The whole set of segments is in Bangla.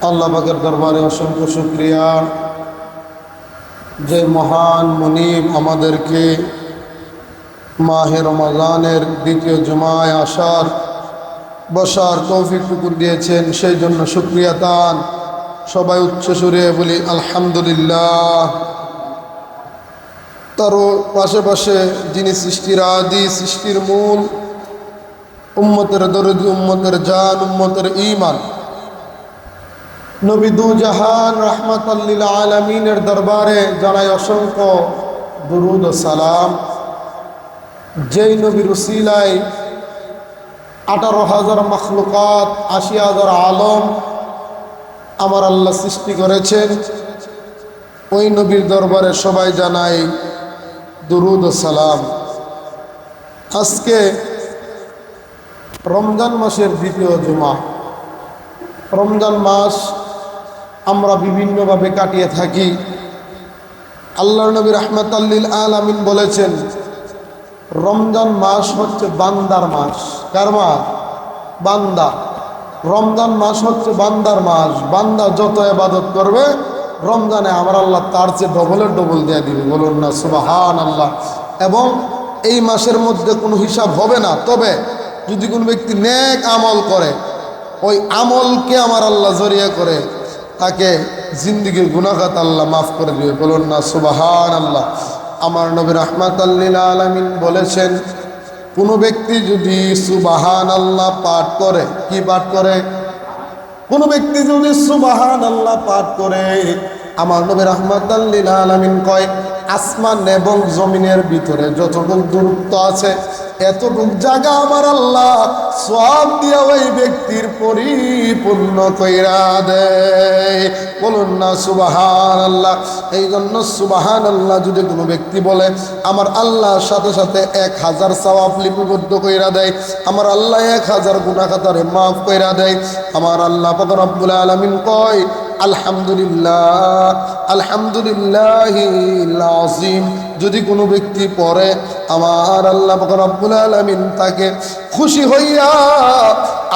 আল্লাহ পাকের দরবারে অসংখ্য শুক্রিয়া। যে মহান মনিব আমাদেরকে মাহে রমাজানের দ্বিতীয় জমায় আসার বসার তৌফিকটুকু দিয়েছেন, সেই জন্য শুক্রিয়া তান সবাই উচ্চ সুরে বলি, আলহামদুলিল্লাহ। তারও পাশে পাশে যিনি সৃষ্টির আদি, সৃষ্টির মূল, উম্মতের দরদি, উম্মতের জান, উম্মতের ইমান নবী দু জাহান রহমতাল্লিল আলমিনের দরবারে জানাই অসংখ্য দুরুদ ও সালাম। যেই নবীর উসিলায় আঠারো হাজার মখলুকাত, আশি হাজার আলম আমার আল্লাহ সৃষ্টি করেছেন, ওই নবীর দরবারে সবাই জানাই দুরুদ ও সালাম। আজকে রমজান মাসের দ্বিতীয় জুমা। রমজান মাস আমরা বিভিন্নভাবে কাটিয়ে থাকি। আল্লাহ নবী রহমত আল্লিল আলামিন বলেছেন, রমজান মাস হচ্ছে বান্দার মাস। কার মাস? বান্দা। রমজান মাস হচ্ছে বান্দার মাস। বান্দা যত এবাদত করবে, রমজানে আমার আল্লাহ তার চেয়ে ডবলের ডবল দিয়ে দিবে। বলুন না সুবাহান আল্লাহ এবং এই মাসের মধ্যে কোনো হিসাব হবে না। তবে যদি কোনো ব্যক্তি নেক আমল করে, ওই আমলকে আমার আল্লাহ জরিয়া করে তাকে জিন্দিগির গুণাগাত আল্লাহ মাফ করে দিবে। বলুন না সুবাহান আল্লাহ আমার নবী রহমাত আল্লীলা আলমিন বলেছেন, কোনো ব্যক্তি যদি সুবাহান আল্লাহ পাঠ করে, কি পাঠ করে? কোনো ব্যক্তি যদি সুবাহান আল্লাহ পাঠ করে, আমার নবী রহমাত আল্লীলা আলমিন কয় আসমান এবং জমিনের ভিতরে যতটুকু দূরত্ব আছে, এতটুক জায়গা আমার আল্লাহ সব দিয়া ওই ব্যক্তির পরিপূর্ণ কইরা দেয়। বলুন না সুবাহান আল্লাহ এই জন্য সুবাহান আল্লাহ যদি কোনো ব্যক্তি বলে, আমার আল্লাহর সাথে সাথে এক হাজার সওয়াব লিপিবদ্ধ কইরা দেয়, আমার আল্লাহ এক হাজার গুণাখাতারে মাফ কইরা দেয়। আমার আল্লাহ পাক রব্বুল আলামিন কয় আলহামদুলিল্লাহ আলহামদুলিল্লাহ যদি কোনো ব্যক্তি পড়ে, আমার আল্লাহ রব্বুল আলমিন তাকে খুশি হইয়া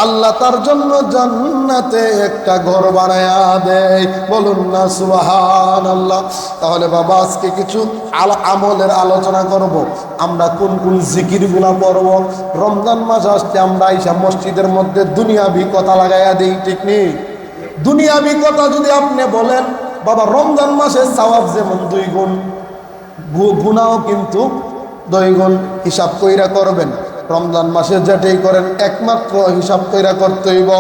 আল্লাহ তার জন্য জান্নাতে একটা ঘর বানায়া দেয়। বলুন না সুবাহান আল্লাহ তাহলে বাবা, আজকে কিছু আল আমলের আলোচনা করব। আমরা কোন কোন জিকিরগুলা পড়ব? রমজান মাস আসতে আমরা আইসা মসজিদের মধ্যে দুনিয়াবি কথা লাগাইয়া দিই, ঠিক নেই? দুনিয়াবি কথা যদি আপনি বলেন, বাবা, রমজান মাসে সওয়াব যেমন দুই গুণ গুণাও কিন্তু দুই গুণ হিসাব কইরা করবেন। রমজান মাসে যেটাই করেন, একমাত্র হিসাব কইরা করতে হইব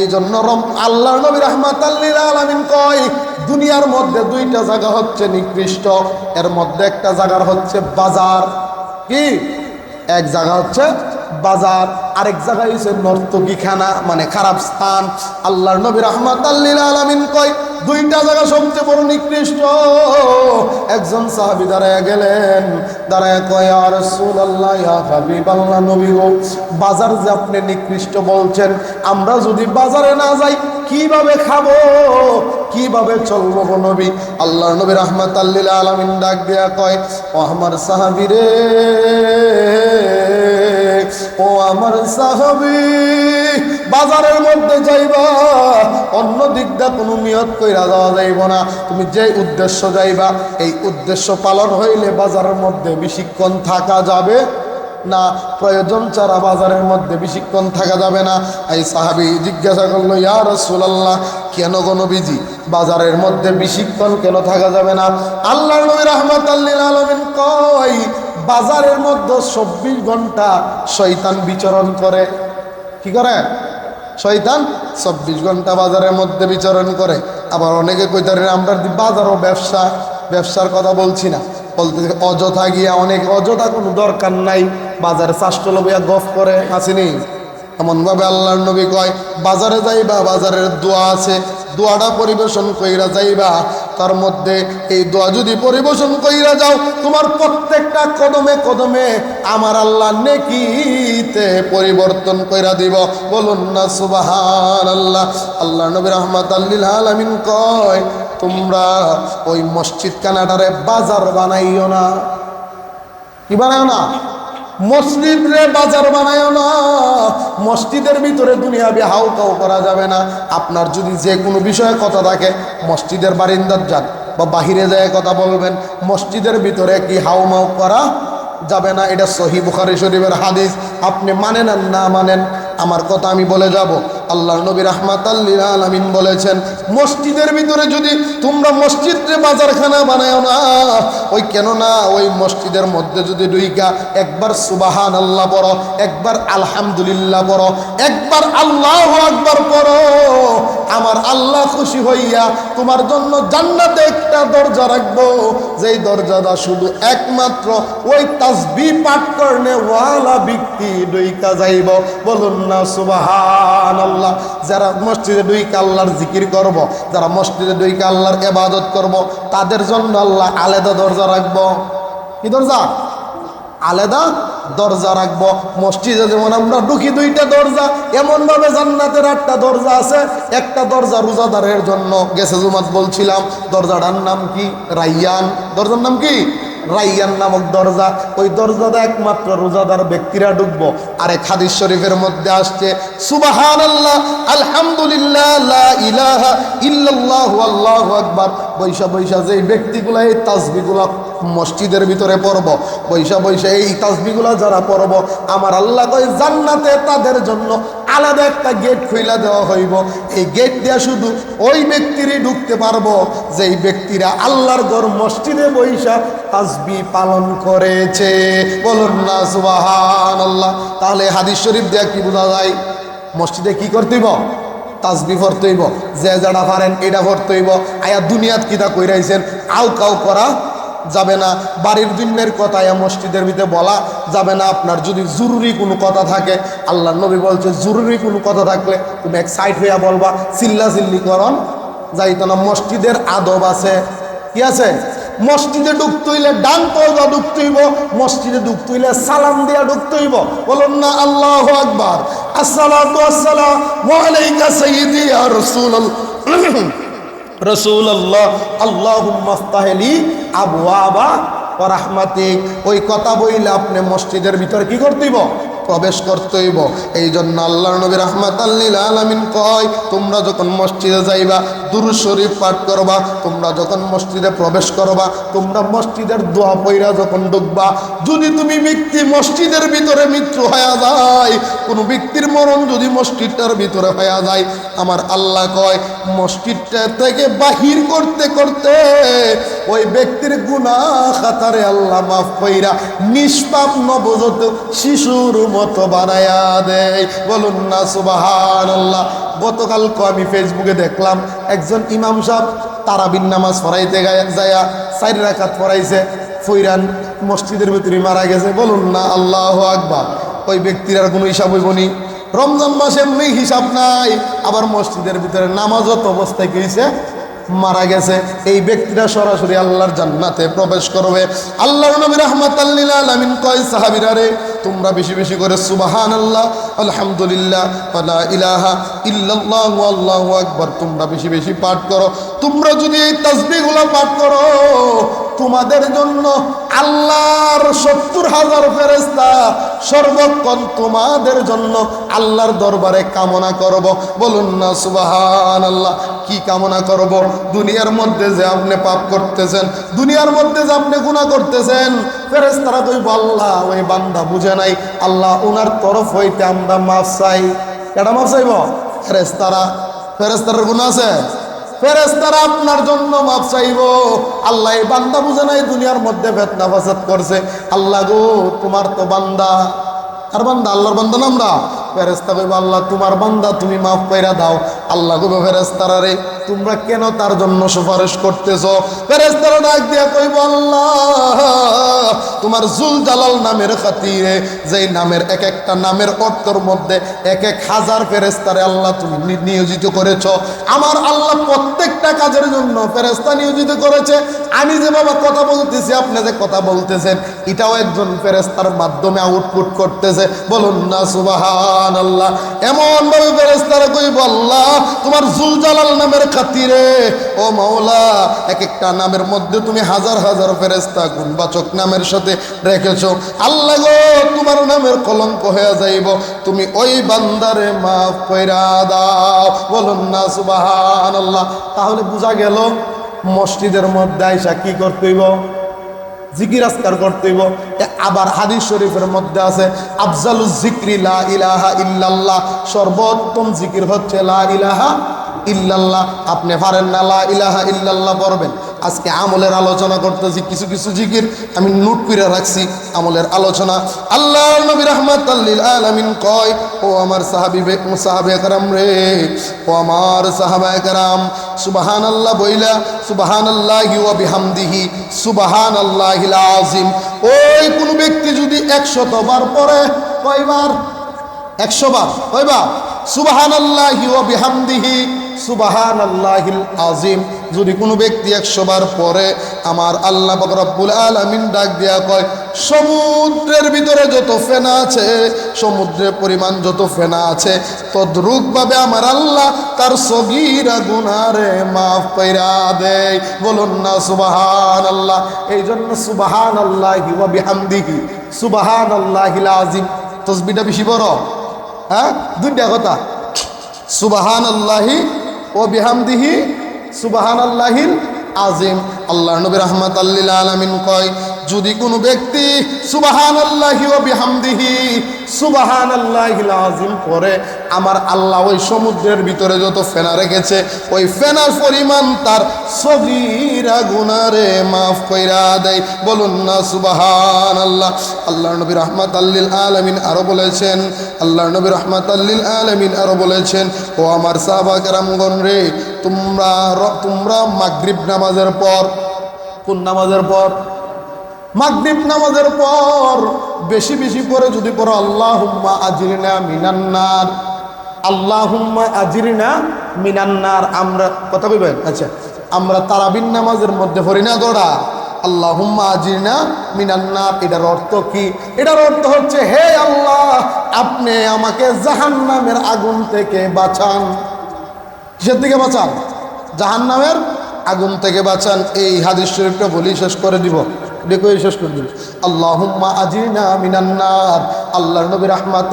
এই জন্য রম আল্লাহ নবী রহমাত আলমিন কয়, দুনিয়ার মধ্যে দুইটা জায়গা হচ্ছে নিকৃষ্ট, এর মধ্যে একটা জায়গার হচ্ছে বাজার। কি? এক জায়গা হচ্ছে বাজার, আরেক জায়গায় হচ্ছে নর্তকীখানা মানে খারাপ স্থান। আল্লাহর নবী রহমাত আলমিন কয়, দুইটা জায়গা সবচেয়ে বড় নিকৃষ্ট। একজন সাহাবি দাঁড়ায় গেলেন, দাঁড়ায় কয় আর রসুল আল্লাহ আল্লাহ নবী গো, বাজার যে আপনি নিকৃষ্ট বলছেন, আমরা যদি বাজারে না যাই, কীভাবে খাব? কীভাবে চলবো গো নবী? আল্লাহ নবী রহমত আল্লিল আলমিন ডাক দেয়া কয়, ও আমার সাহাবি রে ও আমার সাহাবি, বাজারের মধ্যে যাইবা, অন্য দিকটা কোনো নিয়ত কইরা যাওয়া যাইব না। তুমি যে উদ্দেশ্য যাইবা, এই উদ্দেশ্য পালন হইলে বাজারের মধ্যে বেশিক্ষণ থাকা যাবে না, প্রয়োজন ছাড়া বাজারের মধ্যে বেশিক্ষণ থাকা যাবে না। এই সাহাবি জিজ্ঞাসা করল, ইয়া রসুলাল্লাহ, কেন কোনো বিজি বাজারের মধ্যে বেশিক্ষণ কেন থাকা যাবে না? আল্লাহ রহমত আল্লিল আলমিন কয় বাজারের মধ্যে চব্বিশ ঘণ্টা শৈতান বিচরণ করে। কি করে? শৈতান চব্বিশ ঘণ্টা বাজারের মধ্যে বিচরণ করে। আবার অনেকে কইতারেন আমরা বাজারও ব্যবসা, ব্যবসার কথা বলছি না। বলতে অযথা গিয়া অনেক, অযথা কোনো দরকার নাই। বাজারে চাষটলো বইয়া গফ করে আসেনি এমনভাবে আল্লাহর নবী কয়, বাজারে যাইবা, বাজারের দোয়া আছে। দোয়াটা পরিবেশন কইরা যাইবা। তার মধ্যে এই দোয়া যদি পরিবেশন কইরা যাও, তোমার প্রত্যেকটা কদমে কদমে আমার আল্লাহ নেকিতে পরিবর্তন কইরা দিব। বলুন না সুবাহান আল্লাহ আল্লাহ নবী রহমত আল্লিল কয়, তোমরা ওই মসজিদ কানাডারে বাজার বানাইও না। কি বানাও না? মসজিদ রে বাজার বানায় না, মসজিদের ভিতরে দুনিয়াবি হাউ কাউ করা যাবে না। আপনার যদি যে কোনো বিষয়ে কথা থাকে, মসজিদের বারিন্দার যান বা বাহিরে যায় কথা বলবেন, মসজিদের ভিতরে কি হাউ মাউ করা যাবে না? এটা সহি বুখারি শরীফের হাদিস। আপনি মানেন আর না মানেন, আমার কথা আমি বলে যাব। আল্লাহ নবী রহমাত আলমিন বলেছেন, মসজিদের ভিতরে যদি তোমরা মসজিদে বাজারখানা বানায় না, ওই কেন না ওই মসজিদের মধ্যে যদি দুইকা একবার সুবাহান আল্লাহ পড়ো, একবার আলহামদুলিল্লাহ পড়ো, একবার আল্লাহ আকবার পড়ো, আমার আল্লাহ খুশি হইয়া তোমার জন্য জান্নাতে একটা দরজা রাখব। যেই দরজাটা শুধু একমাত্র ওই তাসবি পাঠ করনে ওয়ালা ব্যক্তি দুইকা যাইব। বলুন না সুবাহান আল্লাহ, যারা মসজিদে দুইকা আল্লাহর জিকির করব। যারা মসজিদে দুইকা আল্লাহর এবাদত করব। তাদের জন্য আল্লাহ আলাদা দরজা রাখব। কি দরজা? আলাদা দরজা রাখব। মসজিদে যেমন আমরা ঢুকি দুইটা দরজা এমন ভাবে জান্নাতের একটা দরজা আছে। একটা দরজা রোজাদারের জন্য, গেছে জুমাত বলছিলাম। দরজাটার নাম কি? রাইয়ান। দরজার নাম কি? রাইয়ান নামক দরজা, ওই দরজাটা একমাত্র রোজাদার ব্যক্তিরা ঢুকবো। আরেক হাদিস শরীফের মধ্যে আসছে সুবাহান আল্লাহ আলহামদুলিল্লাহ ইলাহা ইল্লাল্লাহু, আল্লাহু আকবার। বৈশা বৈশা যে ব্যক্তিগুলা, এই তাসবিগুলা মসজিদের ভিতরে পড়ব। বৈশা বৈশা এই তাসবিগুলা যারা পড়ব, আমার আল্লাহ কয়, জান্নাতে তাদের জন্য আলাদা একটা গেট খুইলা দেওয়া হইব। এই গেট দেওয়া শুধু ওই ব্যক্তিরই ঢুকতে পারব, যেই ব্যক্তিরা আল্লাহর ঘর মসজিদে বৈশা তাসবি পালন করেছে। বলুন না সুবাহান আল্লাহ তাহলে হাদিস শরীফ দেয়া কি বোঝা যায়? মসজিদে কি করতেইব? তাসবি ভরতেইব। যে যারা পারেন এটা ভরতেইব। আয়া দুনিয়াত কিতা কইরাইছেন? আও কাউ করা যাবে না। বাড়ির দিনের কথা ইয়া মসজিদের ভিতরে বলা যাবে না। আপনার যদি জরুরি কোনো কথা থাকে, আল্লাহ নবী বলছে, জরুরি কোনো কথা থাকলে তুমি এক সাইড হইয়া বলবা চিল্লা চিল্লি করন। যাইতো না, মসজিদের আদব আছে। কি আছে? মসজিদে ঢুকতে হইলে ডান পর্দা ঢুকতে হইব, মসজিদে ঢুকতে হইলে সালাম দিয়া ঢুকতে হইব। বলুন না, আল্লাহ আকবার। আসসালাতু আসসালামু। আলাইকা সাইয়্যিদি ইয়া রাসূলুল্লাহ। রসুল আল্লাহ আল্লাহ মাস্তাহেলি আবু আবা রাহমাতিক। ওই কথা বইলে আপনি মসজিদের ভিতর কি করতেইব? প্রবেশ করতেইব। এই জন্য আল্লাহ নবী রহমাত আল্লিল আলমিন কয়, তোমরা যখন মসজিদে যাইবা, দুরু শরীফ পাঠ করবা, তোমরা যখন মসজিদে প্রবেশ করবা, তোমরা মসজিদের দোয়া পইরা যখন ঢুকবা যদি তুমি ব্যক্তি মসজিদের ভিতরে মৃত্যু হয়ে যায় কোনো ব্যক্তির মরণ যদি মসজিদটার ভিতরে হয়ে যায়, আমার আল্লাহ কয়, মসজিদটা থেকে বাহির করতে করতে ওই ব্যক্তির গুণা খাতারে আল্লাহ মাফ কইরা নিষ্পাপ নবজত শিশুর মতো বানায়া দেয়। বলুন না সুবাহান আল্লাহ গতকালকে আমি ফেসবুকে দেখলাম, একজন ইমাম সাহেব তারাবিন নামাজ পড়াইতে যায়া চার রাখাত পড়াইছে, ফইরান মসজিদের ভিতরে মারা গেছে। বলুন না, আল্লাহ আকবার। ওই ব্যক্তির আর কোনো হিসাব হইবনি রমজান মাসে এমনি হিসাব নাই, আবার মসজিদের ভিতরে নামাজত অবস্থায় কি হয়েছে মারা গেছে। এই ব্যক্তিরা সরাসরি আল্লাহর জান্নাতে প্রবেশ করবে। আল্লাহর নবী রহমত আলমিন কয়, সাহাবিরা রে, তোমরা বেশি বেশি করে সুবাহান আল্লাহ আলহামদুলিল্লাহ আলা ইলাহা ইল্লাল্লাহ, আল্লাহু আকবার, তোমরা বেশি বেশি পাঠ করো। তোমরা যদি এই তাসবিহগুলো পাঠ করো তোমাদের জন্য আল্লাহর সত্তর হাজার ফেরেস্তা সর্বক্ষণ তোমাদের জন্য আল্লাহর দরবারে কামনা করব। বলুন না সুবাহান আল্লাহ কি কামনা করব? দুনিয়ার মধ্যে যে আপনি পাপ করতেছেন, দুনিয়ার মধ্যে যে আপনি গুণা করতেছেন ফেরেস্তারা কইব আল্লাহ, ওই বান্দা বুঝে নাই। আল্লাহ ওনার তরফ হইতে আমরা মাফ চাই। এটা মাফ চাইব? ফেরেস্তারা ফেরেস্তার গুণ আছে? ফেরেস্তারা আপনার জন্য মাপ চাইব। আল্লাহ বান্দা বুঝে নাই দুনিয়ার মধ্যে ফেতনা ফাসাদ করছে। আল্লাহ গো, তোমার তো বান্দা। আর বান্দা, আল্লাহর বান্দা না আমরা? ফেরেস্তা কইব, আল্লাহ, তোমার বান্দা তুমি মাফ কইরা দাও। আল্লাহ কইব ফেরেস্তারা রে, তোমরা কেন তার জন্য সুপারিশ করতেছো? ফেরেস্তারা ডাক দিয়া কইব, আল্লাহ, তোমার জুল জালাল নামের খাতিরে, যেই নামের এক একটা নামের অর্থর মধ্যে এক এক হাজার ফেরেস্তারে আল্লাহ তুমি নিয়োজিত করেছ। আমার আল্লাহ প্রত্যেকটা কাজের জন্য ফেরেস্তা নিয়োজিত করেছে। আমি যে বাবা কথা বলতেছি, আপনি যে কথা বলতেছেন, এটাও একজন ফেরেস্তার মাধ্যমে আউটপুট করতেছে। বলুন না আল্লাহ এমন ভাবে ফেরেস্তারা কইব, আল্লাহ, তোমার জুলজালাল নামের খাতিরে, ও মাওলা এক একটা নামের মধ্যে তুমি হাজার হাজার ফেরেস্তা গুণবাচক নামের সাথে রেখেছো। আল্লাহ গো, তোমার নামের কলঙ্ক হয়ে যাইব। তুমি ওই বান্দারে মাফ কইরা দাও। বলুন না সুবাহান আল্লাহ তাহলে বোঝা গেল, মসজিদের মধ্যে আইসা কি করতেইব জিকির আসকার করতেইব আবার হাদিস শরীফের মধ্যে আছে আফজাল জিক্রি লা ইলাহা ইল্লাল্লাহ। সর্বোত্তম জিকির হচ্ছে লা ইলাহা ইল্লাল্লাহ। আপনি পারেন না লা ইলাহা ইল্লাল্লাহ পড়বেন। আজকে আমলের আলোচনা করতেছি, কিছু কিছু জিকির আমি নোট করে রাখছি, আমলের আলোচনা। আল্লাহ নবী রহমত আলামিন কয়, ও আমার সাহাবি সাহাবে একরাম রে, ও আমার সাহাবা একরাম সুবাহান আল্লাহ বইলা সুবাহান আল্লাহ বিহামদিহি সুবাহান আল্লাহ আজিম ওই কোন ব্যক্তি যদি একশত বার পড়ে, কয়বার? একশো বার কয়বার? সুবাহান আল্লাহি বিহামদিহি সুবাহান আল্লাহিল আজিম যদি কোনো ব্যক্তি একশো বার পরে আমার আল্লাহ পাক রব্বুল আলামিন ডাক দিয়া কয়, সমুদ্রের ভিতরে যত ফেনা আছে, সমুদ্রের পরিমাণ যত ফেনা আছে, তদ্রুপভাবে আমার আল্লাহ তার সগিরা গুনারে মাফ কইরা দেয়। বলুন না সুবাহান আল্লাহ এই জন্য সুবাহান আল্লাহি বিহামদিহি সুবাহান আল্লাহিল আজিম তসবিটা বেশি বড় হ্যাঁ? দুইটা কথা। সুবাহান আল্লাহি ও বিহামদিহি সুবাহান আল্লাহিল আজিম আল্লাহ নবী রহমত আল্লিল আলমিন কয় যদি কোনো ব্যক্তি সুবাহান আল্লাহি বিহামদিহি সুবাহান আল্লাহিল আজিম পরে আমার আল্লাহ ওই সমুদ্রের ভিতরে যত ফেনা রেখেছে, ওই ফেনার পরিমাণ তার সগিরা গুনারে মাফ কইরা দেয়। বলুন না সুবাহান আল্লাহ আল্লাহ নবী রহমত আল্লিল আলমিন আরও বলেছেন আল্লাহ নবী রহমত আল্লিল আলমিন আরও বলেছেন, ও আমার সাহাবা কেরামগণ রে, তোমরা তোমরা মাগরিব নামাজের পর, কোন নামাজের পর? মাগরিব নামাজের পর বেশি বেশি করে যদি পড়ো, আল্লাহুম্মা আজিরিনা মিনান্নার আল্লাহুম্মা আজিরিনা মিনান্নার আমরা, কথা কইবেন? আচ্ছা আমরা তারাবিন নামাজের মধ্যে পড়ি না দৌড়া। আল্লাহুম্মা আজিরিনা মিনান্নার এটার অর্থ কি? এটার অর্থ হচ্ছে, হে আল্লাহ, আপনি আমাকে জাহান্নামের আগুন থেকে বাঁচান। কিসের থেকে বাঁচান? জাহান্নামের আগুন থেকে বাঁচান। এই হাদিস শরীফটা বলি শেষ করে দিব। দেখো শেষ করে দিব আল্লাহুম্মা আজিনা মিনান্নার আল্লাহ নবী রাহমাত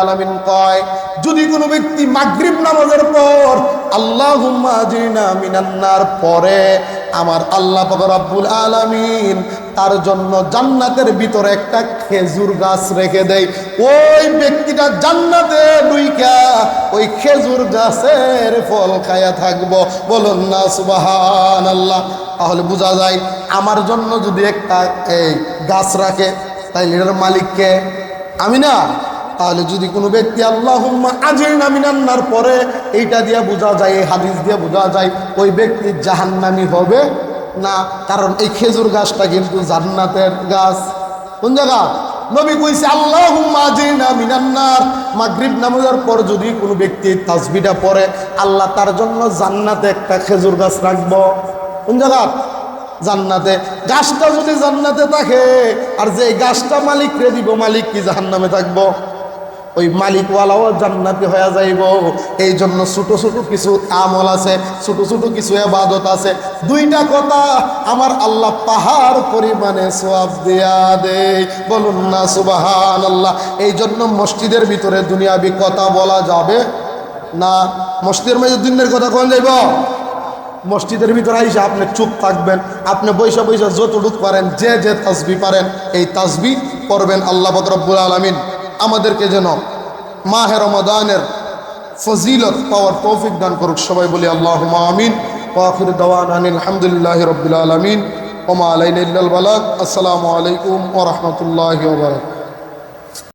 আলামিন কয়, যদি কোনো ব্যক্তি মাগরিব নামাজের পর আল্লাহুম্মা আজিনা মিনান্নার পরে আমার আল্লাহ রব্বুল আলামিন তার জন্য জান্নাতের ভিতরে একটা খেজুর গাছ রেখে দেয়। ওই ব্যক্তিটা জান্নাতে ডুইকা ওই খেজুর গাছের ফল খায়া থাকব। বলুন না সুবাহান আল্লাহ তাহলে বোঝা যায় আমার জন্য যদি একটা এই গাছ রাখে তাই এটার মালিককে আমি না। তাহলে যদি কোনো ব্যক্তি আল্লাহ আজির নামিনান্নার পরে এইটা দিয়ে বোঝা যায়, এই হাদিস দিয়ে বোঝা যায়, ওই ব্যক্তি জাহান্নামি হবে না। কারণ এই খেজুর গাছটা কিন্তু জান্নাতের গাছ। কোন জায়গা? নবী কইছে আল্লাহ আজিনা মিনান্নার মাগরিব নামাজের পর যদি কোনো ব্যক্তি তাসবিটা পড়ে, আল্লাহ তার জন্য জান্নাতে একটা খেজুর গাছ রাখব। কোন জায়গা? জান্নাতে। গাছটা যদি জান্নাতে থাকে, আর যে গাছটা মালিক রে দিব, মালিক কি জাহান্নামে থাকব? ওই মালিকওয়ালাও জান্নাতি হয়ে যাইব। এই জন্য ছোট ছোট কিছু আমল আছে, ছোট ছোট কিছু আবাদত আছে। দুইটা কথা আমার আল্লাহ পাহাড় পরিমাণে সোয়াব দেয়া দে বলুন না সুবাহান আল্লাহ এই জন্য মসজিদের ভিতরে দুনিয়াবি কথা বলা যাবে না? মসজিদের মধ্যে দিনের কথা কোন যাইব? মসজিদের ভিতরে আইসা আপনি চুপ থাকবেন, আপনি বৈশা বৈশা যতটুক পারেন, যে যে তাসবি পারেন, এই তাসবি করবেন আল্লাহ বকরব্বুল আলমিন। আমাদেরকে যেন মাহে রমাদানের ফজিলত পাওয়ার তৌফিক দান করুক, সবাই বলি আল্লাহ আমিন। ওয়াখির দাওয়ান আলহামদুলিল্লাহ রবিল আলমিন। ওমা আলাইন আসসালামু আলাইকুম ওরহমতুল্লাহ ওবরাক